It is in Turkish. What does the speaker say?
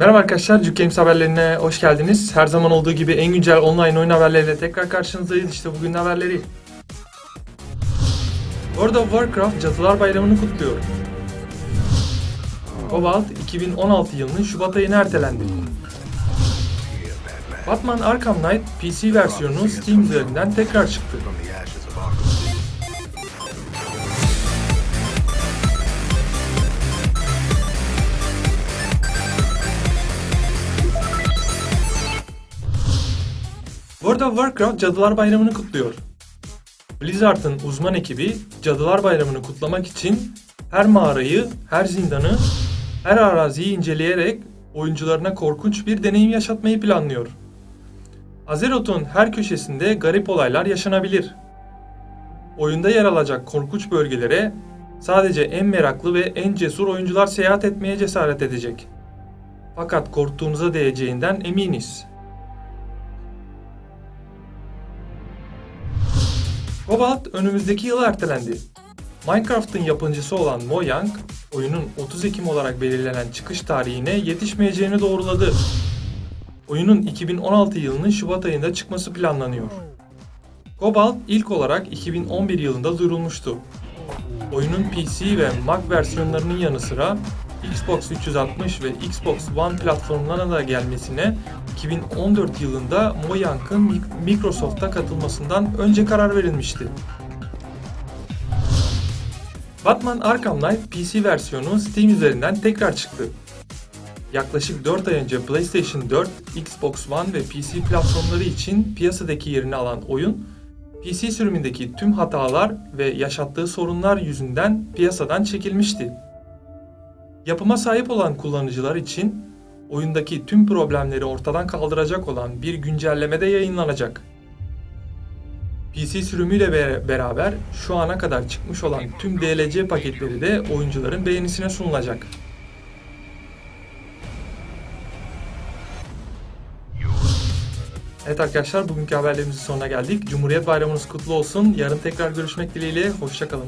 Merhaba arkadaşlar, Cuk Games haberlerine hoş geldiniz. Her zaman olduğu gibi en güncel online oyun haberleriyle tekrar karşınızdayız. İşte bugün haberleri. World of Warcraft Cadılar Bayramı'nı kutluyor. Cobalt 2016 yılının Şubat ayına ertelendi. Batman Arkham Knight PC versiyonu Steam üzerinden tekrar çıktı. World of Warcraft Cadılar Bayramı'nı kutluyor. Blizzard'ın uzman ekibi Cadılar Bayramı'nı kutlamak için her mağarayı, her zindanı, her araziyi inceleyerek oyuncularına korkunç bir deneyim yaşatmayı planlıyor. Azeroth'un her köşesinde garip olaylar yaşanabilir. Oyunda yer alacak korkunç bölgelere sadece en meraklı ve en cesur oyuncular seyahat etmeye cesaret edecek. Fakat korktuğunuza değeceğinden eminiz. Cobalt önümüzdeki yıl ertelendi. Minecraft'ın yapımcısı olan Mojang, oyunun 30 Ekim olarak belirlenen çıkış tarihine yetişmeyeceğini doğruladı. Oyunun 2016 yılının Şubat ayında çıkması planlanıyor. Cobalt ilk olarak 2011 yılında duyurulmuştu. Oyunun PC ve Mac versiyonlarının yanı sıra Xbox 360 ve Xbox One platformlarına da gelmesine 2014 yılında Mojang'ın Microsoft'a katılmasından önce karar verilmişti. Batman Arkham Knight PC versiyonu Steam üzerinden tekrar çıktı. Yaklaşık 4 ay önce PlayStation 4, Xbox One ve PC platformları için piyasadaki yerini alan oyun, PC sürümündeki tüm hatalar ve yaşattığı sorunlar yüzünden piyasadan çekilmişti. Yapıma sahip olan kullanıcılar için oyundaki tüm problemleri ortadan kaldıracak olan bir güncelleme de yayınlanacak. PC sürümüyle be- beraber şu ana kadar çıkmış olan tüm DLC paketleri de oyuncuların beğenisine sunulacak. Evet arkadaşlar bugünkü haberlerimizin sonuna geldik. Cumhuriyet Bayramınız kutlu olsun. Yarın tekrar görüşmek dileğiyle. Hoşçakalın.